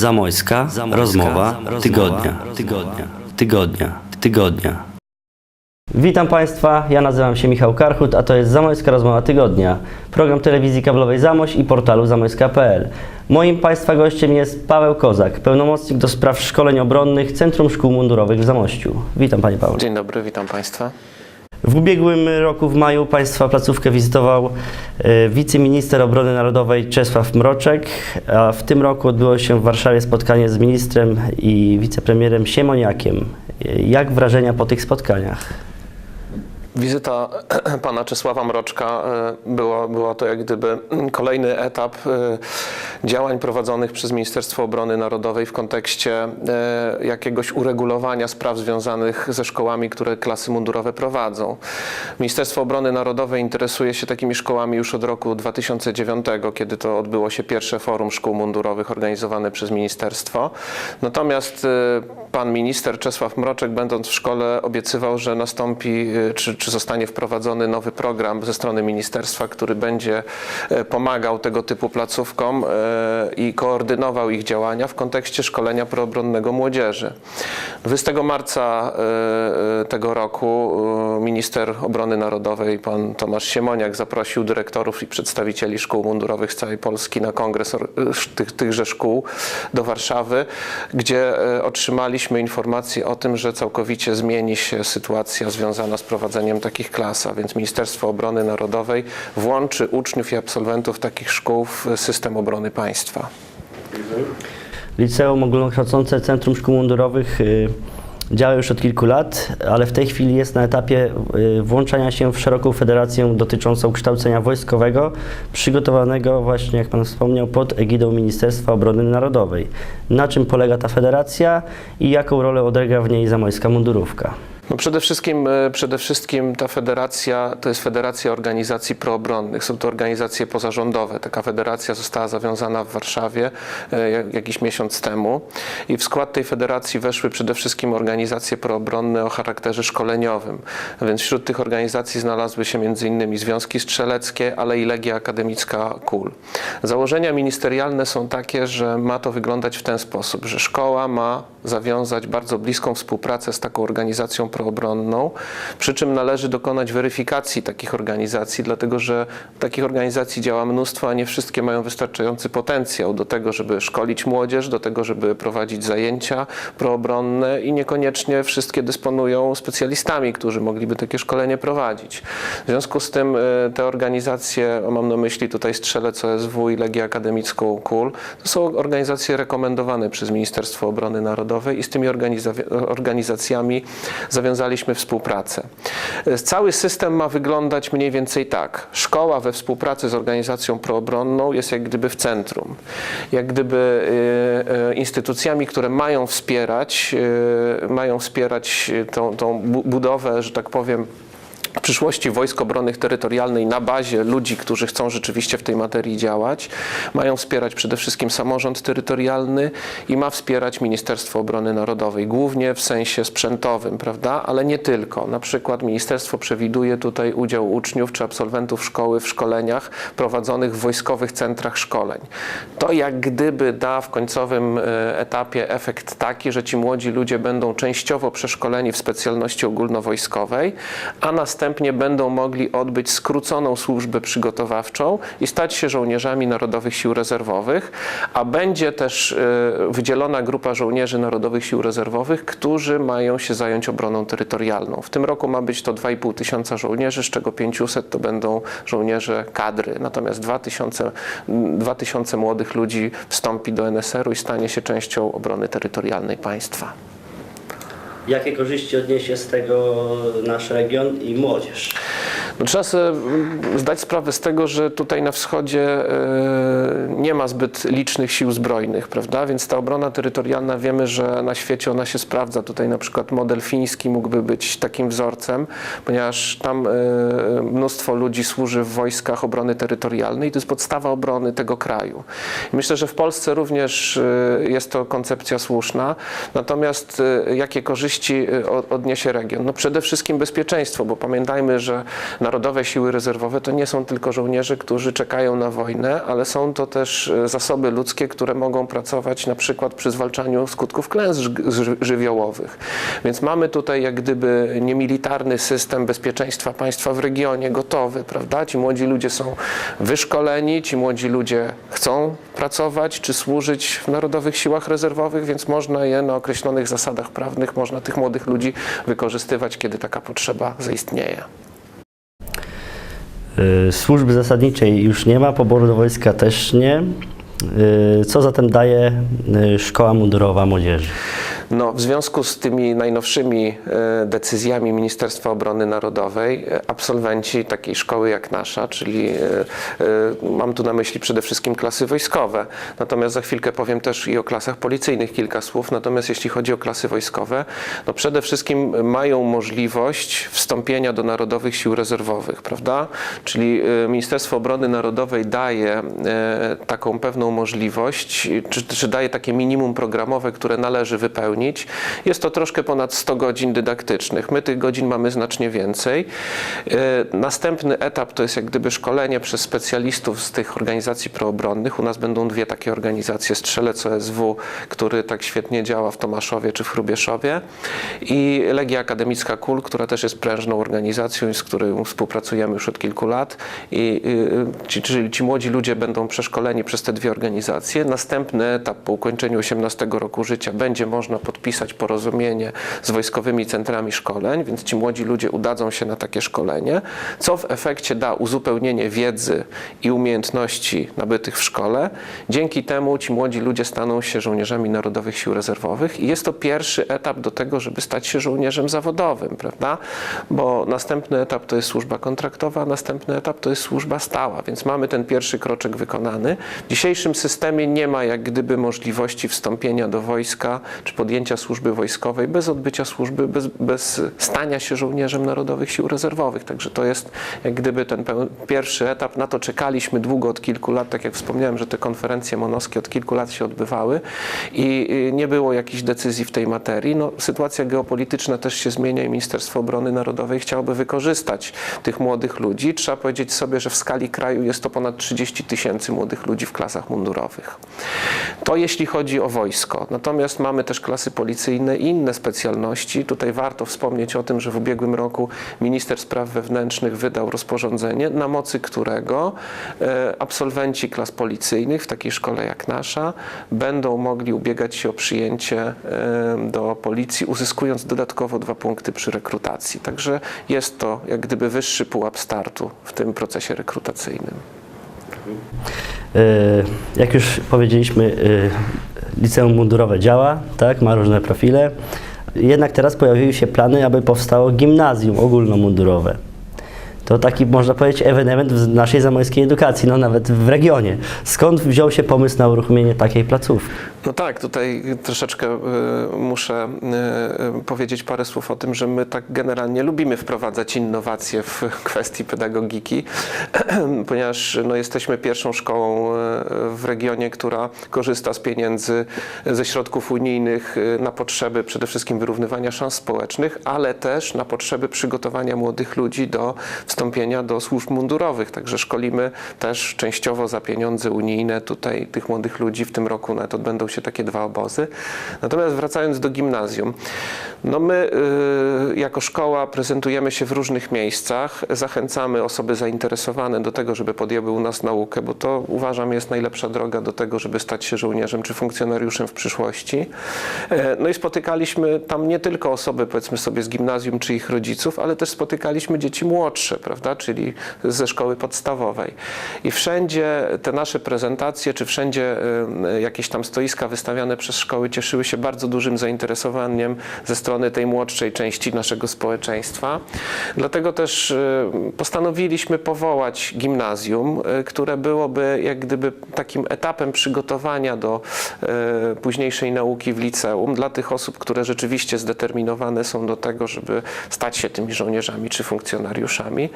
Zamojska, rozmowa, tygodnia, tygodnia, tygodnia, tygodnia. Witam Państwa, ja nazywam się Michał Karchut, a to jest Zamojska Rozmowa Tygodnia, program telewizji kablowej Zamość i portalu zamojska.pl. Moim Państwa gościem jest Paweł Kozak, pełnomocnik do spraw szkoleń obronnych Centrum Szkół Mundurowych w Zamościu. Witam Panie Pawle. Dzień dobry, witam Państwa. W ubiegłym roku w maju Państwa placówkę wizytował e, wiceminister obrony narodowej Czesław Mroczek, a w tym roku odbyło się w Warszawie spotkanie z ministrem i wicepremierem Siemoniakiem. E, Jak wrażenia po tych spotkaniach? Wizyta pana Czesława Mroczka e, była, była to jak gdyby kolejny etap e, działań prowadzonych przez Ministerstwo Obrony Narodowej w kontekście e, jakiegoś uregulowania spraw związanych ze szkołami, które klasy mundurowe prowadzą. Ministerstwo Obrony Narodowej interesuje się takimi szkołami już od roku 2009, kiedy to odbyło się pierwsze forum szkół mundurowych organizowane przez ministerstwo. Natomiast pan minister Czesław Mroczek, będąc w szkole, obiecywał, że nastąpi, czy, czy zostanie wprowadzony nowy program ze strony ministerstwa, który będzie e, pomagał tego typu placówkom e, i koordynował ich działania w kontekście szkolenia proobronnego młodzieży. 20 marca e, tego roku minister obrony narodowej, pan Tomasz Siemoniak, zaprosił dyrektorów i przedstawicieli szkół mundurowych z całej Polski na kongres tych, tychże szkół do Warszawy, gdzie otrzymaliśmy informację o tym, że całkowicie zmieni się sytuacja związana z prowadzeniem takich klas, a więc Ministerstwo Obrony Narodowej włączy uczniów i absolwentów takich szkół w system obrony państwa. Liceum Ogólnokształcące Centrum Szkół Mundurowych y, działa już od kilku lat, ale w tej chwili jest na etapie y, włączania się w szeroką federację dotyczącą kształcenia wojskowego, przygotowanego właśnie, jak Pan wspomniał, pod egidą Ministerstwa Obrony Narodowej. Na czym polega ta federacja i jaką rolę odgrywa w niej zamojska mundurówka? No przede, wszystkim, e, przede wszystkim ta federacja to jest Federacja Organizacji Proobronnych. Są to organizacje pozarządowe. Taka federacja została zawiązana w Warszawie e, jakiś miesiąc temu i w skład tej federacji weszły przede wszystkim organizacje proobronne o charakterze szkoleniowym. Więc wśród tych organizacji znalazły się m.in. Związki Strzeleckie, ale i Legia Akademicka KUL. Założenia ministerialne są takie, że ma to wyglądać w ten sposób, że szkoła ma zawiązać bardzo bliską współpracę z taką organizacją proobronną, przy czym należy dokonać weryfikacji takich organizacji, dlatego że takich organizacji działa mnóstwo, a nie wszystkie mają wystarczający potencjał do tego, żeby szkolić młodzież, do tego, żeby prowadzić zajęcia proobronne i niekoniecznie wszystkie dysponują specjalistami, którzy mogliby takie szkolenie prowadzić. W związku z tym e, te organizacje, mam na myśli tutaj Strzelec OSW i Legię Akademicką KUL, to są organizacje rekomendowane przez Ministerstwo Obrony Narodowej i z tymi organizacjami zawiązaliśmy współpracę. E, Cały system ma wyglądać mniej więcej tak. Szkoła we współpracy z organizacją proobronną jest jak gdyby w centrum. Jak gdyby e, e, instytucjami, które mają wspierać, mają wspierać tą, tą budowę, że tak powiem, przyszłości Wojsk Obrony Terytorialnej na bazie ludzi, którzy chcą rzeczywiście w tej materii działać, mają wspierać przede wszystkim samorząd terytorialny i ma wspierać Ministerstwo Obrony Narodowej, głównie w sensie sprzętowym, prawda, ale nie tylko. Na przykład ministerstwo przewiduje tutaj udział uczniów czy absolwentów szkoły w szkoleniach prowadzonych w wojskowych centrach szkoleń. To jak gdyby da w końcowym e, etapie efekt taki, że ci młodzi ludzie będą częściowo przeszkoleni w specjalności ogólnowojskowej, a następnie następnie będą mogli odbyć skróconą służbę przygotowawczą i stać się żołnierzami Narodowych Sił Rezerwowych, a będzie też e, wydzielona grupa żołnierzy Narodowych Sił Rezerwowych, którzy mają się zająć obroną terytorialną. W tym roku ma być to 2,5 tysiąca żołnierzy, z czego 500 to będą żołnierze kadry, natomiast 2000, 2000 młodych ludzi wstąpi do NSR-u i stanie się częścią obrony terytorialnej państwa. Jakie korzyści odniesie z tego nasz region i młodzież? No, trzeba sobie mm, zdać sprawę z tego, że tutaj na wschodzie e, nie ma zbyt licznych sił zbrojnych, prawda? Więc ta obrona terytorialna wiemy, że na świecie ona się sprawdza. Tutaj na przykład model fiński mógłby być takim wzorcem, ponieważ tam e, mnóstwo ludzi służy w wojskach obrony terytorialnej i to jest podstawa obrony tego kraju. Myślę, że w Polsce również e, jest to koncepcja słuszna. Natomiast jakie korzyści odniesie region? No przede wszystkim bezpieczeństwo, bo pamiętajmy, że na Narodowe Siły Rezerwowe to nie są tylko żołnierze, którzy czekają na wojnę, ale są to też e, zasoby ludzkie, które mogą pracować na przykład przy zwalczaniu skutków klęsk ży- ży- żywiołowych. Więc mamy tutaj jak gdyby niemilitarny system bezpieczeństwa państwa w regionie gotowy, prawda? Ci młodzi ludzie są wyszkoleni, ci młodzi ludzie chcą pracować czy służyć w Narodowych Siłach Rezerwowych, więc można je na określonych zasadach prawnych, można tych młodych ludzi wykorzystywać, kiedy taka potrzeba zaistnieje. Y, Służby zasadniczej już nie ma, poboru do wojska też nie. Y, Co zatem daje y, szkoła mundurowa młodzieży? No, w związku z tymi najnowszymi e, decyzjami Ministerstwa Obrony Narodowej, e, absolwenci takiej szkoły jak nasza, czyli e, mam tu na myśli przede wszystkim klasy wojskowe, natomiast za chwilkę powiem też i o klasach policyjnych kilka słów, natomiast jeśli chodzi o klasy wojskowe, no przede wszystkim mają możliwość wstąpienia do Narodowych Sił Rezerwowych, prawda? Czyli Ministerstwo Obrony Narodowej daje taką pewną możliwość, czy, czy daje takie minimum programowe, które należy wypełnić. Jest to troszkę ponad 100 godzin dydaktycznych. My tych godzin mamy znacznie więcej. E, Następny etap to jest jak gdyby szkolenie przez specjalistów z tych organizacji proobronnych. U nas będą dwie takie organizacje, Strzelec OSW, który tak świetnie działa w Tomaszowie czy w Hrubieszowie i Legia Akademicka KUL, która też jest prężną organizacją z którą współpracujemy już od kilku lat. I, y, czyli ci młodzi ludzie będą przeszkoleni przez te dwie organizacje. Następny etap po ukończeniu 18 roku życia będzie można podpisać porozumienie z wojskowymi centrami szkoleń, więc ci młodzi ludzie udadzą się na takie szkolenie, co w efekcie da uzupełnienie wiedzy i umiejętności nabytych w szkole. Dzięki temu ci młodzi ludzie staną się żołnierzami Narodowych Sił Rezerwowych i jest to pierwszy etap do tego, żeby stać się żołnierzem zawodowym, prawda? Bo następny etap to jest służba kontraktowa, następny etap to jest służba stała, więc mamy ten pierwszy kroczek wykonany. W dzisiejszym systemie nie ma jak gdyby możliwości wstąpienia do wojska czy podjęcia służby wojskowej bez odbycia służby, bez, bez stania się żołnierzem Narodowych Sił Rezerwowych. Także to jest jak gdyby ten pierwszy etap. Na to czekaliśmy długo, od kilku lat. Tak jak wspomniałem, że te konferencje monowskie od kilku lat się odbywały i y, nie było jakichś decyzji w tej materii. No, sytuacja geopolityczna też się zmienia i Ministerstwo Obrony Narodowej chciałoby wykorzystać tych młodych ludzi. Trzeba powiedzieć sobie, że w skali kraju jest to ponad 30 tysięcy młodych ludzi w klasach mundurowych. To jeśli chodzi o wojsko. Natomiast mamy też klasy policyjne i inne specjalności. Tutaj warto wspomnieć o tym, że w ubiegłym roku minister spraw wewnętrznych wydał rozporządzenie, na mocy którego e, absolwenci klas policyjnych w takiej szkole jak nasza będą mogli ubiegać się o przyjęcie e, do policji, uzyskując dodatkowo dwa punkty przy rekrutacji. Także jest to jak gdyby wyższy pułap startu w tym procesie rekrutacyjnym. Y, Jak już powiedzieliśmy, liceum mundurowe działa, tak, ma różne profile. Jednak teraz pojawiły się plany, aby powstało gimnazjum ogólnomundurowe. To taki, można powiedzieć, ewenement w naszej zamojskiej edukacji, no nawet w regionie. Skąd wziął się pomysł na uruchomienie takiej placówki? No tak, tutaj troszeczkę y, muszę y, y, powiedzieć parę słów o tym, że my tak generalnie lubimy wprowadzać innowacje w kwestii pedagogiki, ponieważ no, jesteśmy pierwszą szkołą w regionie, która korzysta z pieniędzy ze środków unijnych na potrzeby przede wszystkim wyrównywania szans społecznych, ale też na potrzeby przygotowania młodych ludzi do wstąpienia do służb mundurowych. Także szkolimy też częściowo za pieniądze unijne tutaj tych młodych ludzi. W tym roku nawet odbędą się takie dwa obozy. Natomiast wracając do gimnazjum, no my y, jako szkoła prezentujemy się w różnych miejscach, zachęcamy osoby zainteresowane do tego, żeby podjęły u nas naukę, bo to uważam jest najlepsza droga do tego, żeby stać się żołnierzem czy funkcjonariuszem w przyszłości. E, No i spotykaliśmy tam nie tylko osoby, powiedzmy sobie, z gimnazjum czy ich rodziców, ale też spotykaliśmy dzieci młodsze, prawda, czyli ze szkoły podstawowej. I wszędzie te nasze prezentacje, czy wszędzie jakieś tam stoiska wystawiane przez szkoły cieszyły się bardzo dużym zainteresowaniem ze strony tej młodszej części naszego społeczeństwa. Dlatego też y, postanowiliśmy powołać gimnazjum, y, które byłoby jak gdyby takim etapem przygotowania do y, późniejszej nauki w liceum dla tych osób, które rzeczywiście zdeterminowane są do tego, żeby stać się tymi żołnierzami czy funkcjonariuszami.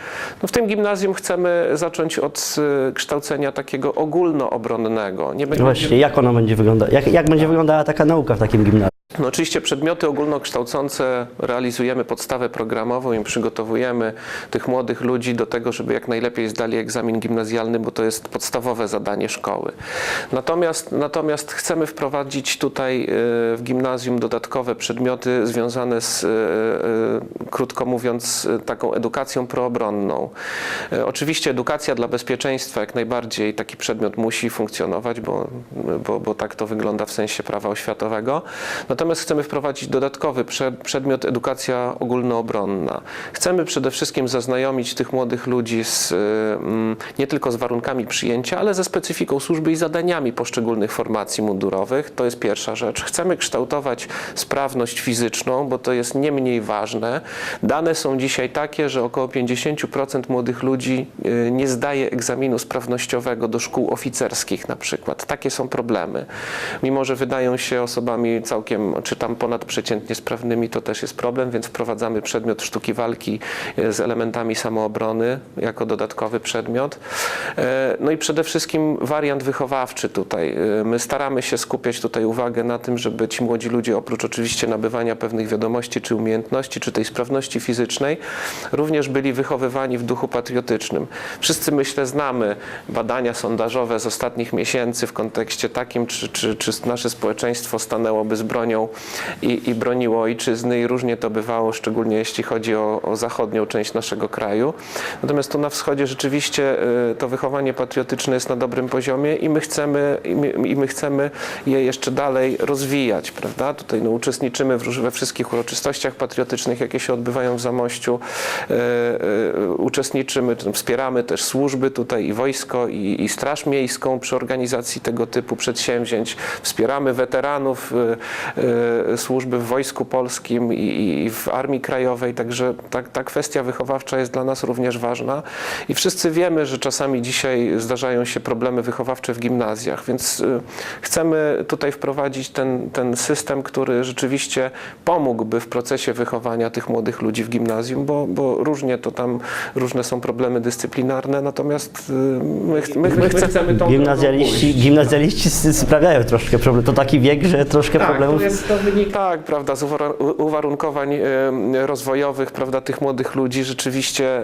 No w tym gimnazjum chcemy zacząć od kształcenia takiego ogólnoobronnego. Nie będzie, Właściwie jak ona będzie wyglądała, jak, jak będzie wyglądała taka nauka w takim gimnazjum? No oczywiście przedmioty ogólnokształcące realizujemy podstawę programową i przygotowujemy tych młodych ludzi do tego, żeby jak najlepiej zdali egzamin gimnazjalny, bo to jest podstawowe zadanie szkoły. Natomiast, natomiast chcemy wprowadzić tutaj e, w gimnazjum dodatkowe przedmioty związane z, e, e, krótko mówiąc, taką edukacją proobronną. Oczywiście edukacja dla bezpieczeństwa jak najbardziej taki przedmiot musi funkcjonować, bo, bo, bo tak to wygląda w sensie prawa oświatowego. Natomiast chcemy wprowadzić dodatkowy prze- przedmiot edukacja ogólnoobronna. Chcemy przede wszystkim zaznajomić tych młodych ludzi z, y, mm, nie tylko z warunkami przyjęcia, ale ze specyfiką służby i zadaniami poszczególnych formacji mundurowych. To jest pierwsza rzecz. Chcemy kształtować sprawność fizyczną, bo to jest nie mniej ważne. Dane są dzisiaj takie, że około 50% młodych ludzi y, nie zdaje egzaminu sprawnościowego do szkół oficerskich na przykład. Takie są problemy. Mimo, że wydają się osobami całkiem, czy tam ponadprzeciętnie sprawnymi, to też jest problem, więc wprowadzamy przedmiot sztuki walki e, z elementami samoobrony jako dodatkowy przedmiot. E, No i przede wszystkim wariant wychowawczy tutaj. E, My staramy się skupiać tutaj uwagę na tym, żeby ci młodzi ludzie oprócz oczywiście nabywania pewnych wiadomości czy umiejętności, czy tej sprawności fizycznej, również byli wychowywani w duchu patriotycznym. Wszyscy myślę znamy badania sondażowe z ostatnich miesięcy w kontekście takim, czy, czy, czy nasze społeczeństwo stanęłoby z bronią i, i broniło ojczyzny i różnie to bywało, szczególnie jeśli chodzi o, o zachodnią część naszego kraju. Natomiast tu na wschodzie rzeczywiście y, to wychowanie patriotyczne jest na dobrym poziomie i my chcemy, i my, i my chcemy je jeszcze dalej rozwijać, prawda? Tutaj no, uczestniczymy w, we wszystkich uroczystościach patriotycznych, jakie się odbywają w Zamościu. Uczestniczymy, czy wspieramy też służby tutaj i wojsko, i, i Straż Miejską przy organizacji tego typu przedsięwzięć. Wspieramy weteranów y, y, służby w Wojsku Polskim i, i w Armii Krajowej, także ta, ta kwestia wychowawcza jest dla nas również ważna. I wszyscy wiemy, że czasami dzisiaj zdarzają się problemy wychowawcze w gimnazjach, więc y, chcemy tutaj wprowadzić ten, ten system, który rzeczywiście pomógłby w procesie wychowania tych młodych ludzi w gimnazjum, bo, bo różnie to tam, różne są problemy dyscyplinarne, natomiast y, my, ch- my, my chcemy tą Gimnazjaliści, gimnazjaliści sprawiają troszkę problem. To taki wiek, że troszkę problemów. to, jest, to wynika tak, prawda, z uwarunkowań e, rozwojowych, prawda, tych młodych ludzi. Rzeczywiście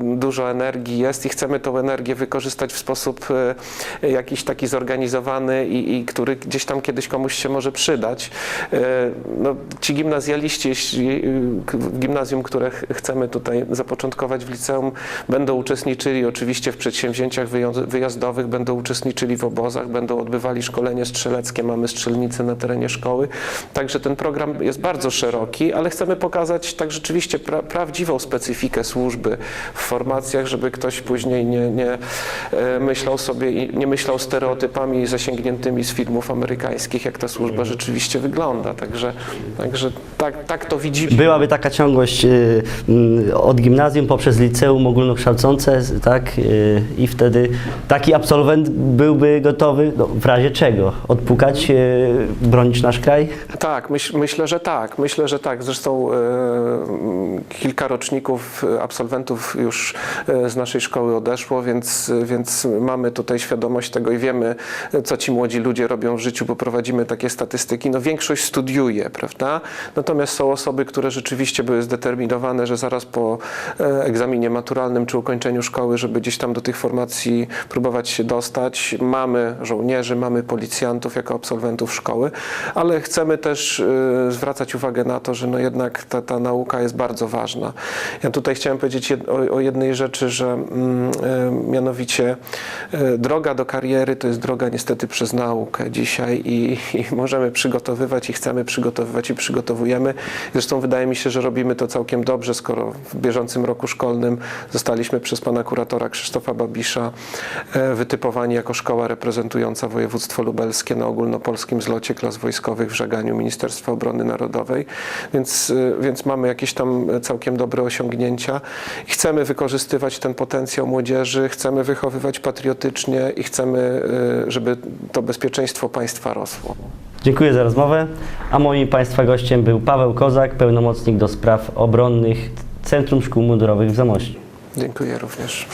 dużo energii jest i chcemy tą energię wykorzystać w sposób jakiś taki zorganizowany i, i który gdzieś tam kiedyś komuś się może przydać. No, ci gimnazjaliści, jeśli gimnazjum, które ch- chcemy tutaj zapoczątkować w liceum, będą uczestniczyli oczywiście w przedsięwzięciach wyjazdowych, będą uczestniczyli w obozach, będą odbywali szkolenie strzeleckie, mamy strzelnice na terenie szkoły. Także ten program jest bardzo szeroki, ale chcemy pokazać tak rzeczywiście pra prawdziwą specyfikę służby w formacjach, żeby ktoś później nie, nie e, myślał sobie, i nie myślał stereotypami zasięgniętymi z filmów amerykańskich, jak ta służba rzeczywiście wygląda. Także, także tak, tak to widzimy. Byłaby taka ciągłość y, od gimnazjum poprzez liceum ogólnokształcące, z- tak? Y, I wtedy taki absolwent byłby gotowy, no, w razie czego? Odpukać, y, bronić nasz kraj? Tak, myśl, myślę, że tak. Myślę, że tak. Zresztą e, m, kilka roczników absolwentów już z naszej szkoły odeszło, więc, więc mamy tutaj świadomość tego i wiemy, co ci młodzi ludzie robią w życiu, bo prowadzimy takie statystyki. No większość studiuje, prawda? Natomiast są osoby, które rzeczywiście były zdeterminowane, że zaraz po e, maturalnym czy ukończeniu szkoły, żeby gdzieś tam do tych formacji próbować się dostać. Mamy żołnierzy, mamy policjantów jako absolwentów szkoły, ale chcemy też e, zwracać uwagę na to, że no jednak ta, ta nauka jest bardzo ważna. Ja tutaj chciałem powiedzieć o, o jednej rzeczy, że mm, e, mianowicie e, droga do kariery to jest droga niestety przez naukę dzisiaj i, i możemy przygotowywać i chcemy przygotowywać i przygotowujemy. Zresztą wydaje mi się, że robimy to całkiem dobrze, skoro w bieżącym roku szkolnym zostaliśmy przez pana kuratora Krzysztofa Babisza e, wytypowani jako szkoła reprezentująca województwo lubelskie na ogólnopolskim zlocie klas wojskowych w żaganiu Ministerstwa Obrony Narodowej, więc, e, więc mamy jakieś tam całkiem dobre osiągnięcia. Chcemy wykorzystywać ten potencjał młodzieży, chcemy wychowywać patriotycznie i chcemy, e, żeby to bezpieczeństwo państwa rosło. Dziękuję za rozmowę. A moim Państwa gościem był Paweł Kozak, pełnomocnik do spraw obronnych Centrum Szkół Mundurowych w Zamościu. Dziękuję również.